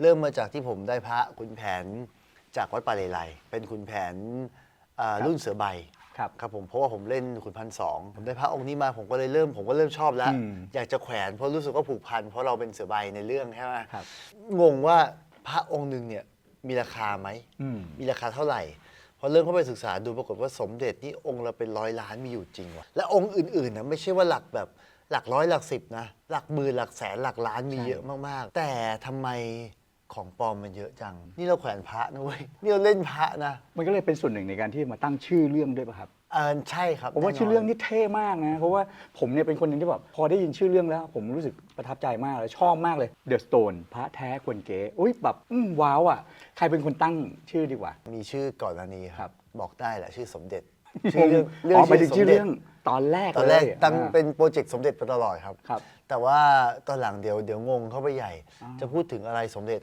เริ่มมาจากที่ผมได้พระขุนแผนจากวัดป่าเลไลเป็นขุนแผนอ่ารุ่นเสือใบครับ ครับผมเพราะว่าผมเล่นขุนพันสองผมได้พระองค์นี้มาผมก็เลยเริ่มผมก็เริ่มชอบแล้วอืมอยากจะแขวนเพราะรู้สึกว่าผูกพันเพราะเราเป็นเสือใบในเรื่องใช่ไหมครับ งงว่าพระองค์หนึ่งเนี่ยมีราคาไหม อืม มีราคาเท่าไหร่ พอเริ่มเข้าไปศึกษาดูปรากฏว่าสมเด็จนี่องค์ละเป็นร้อยล้านมีอยู่จริงว่ะ และองค์อื่นๆนะไม่ใช่ว่าหลักแบบหลักร้อยหลักสิบนะ หลักหมื่นหลักแสนหลักล้านมีใช่เยอะมากๆ แต่ทำไม ของปลอมมันเยอะจัง นี่เราแขวนพระนะเว้ย นี่เราเล่นพระนะ มันก็เลยเป็นส่วนหนึ่งในการที่มาตั้งชื่อเรื่องด้วยป่ะครับ เออใช่ครับผมว่าแน่นนชื่อเรื่องนี่เท่มากนะ เพราะว่าผมเนี่ยเป็นคนหนึ่งที่แบบพอได้ยินชื่อเรื่องแล้ว ผมรู้สึกประทับใจมากเลยชอบมากเลย The Stone พระแท้ควรเก๋อุ้ยแบบอื้อว้าวอะใครเป็นคนตั้งชื่อดีกว่า มีชื่อก่อนหน้านี้คครัรับบบอกได้แหละชื่อสมเด็จอ๋ชื่อเรื่องเรื่องอไปถึงชื่อสมด็จเรื่องตอนแรกตอนแรกเลยตั้งอ่าเป็นโปรเจกต์สมเด็จมาตลอดครับครับ แต่ว่าตอนหลังเดี๋ยวเดี๋ยวงงเข้าไปใหญ่อ๋อจะพูดถึงอะไรสมเด็จ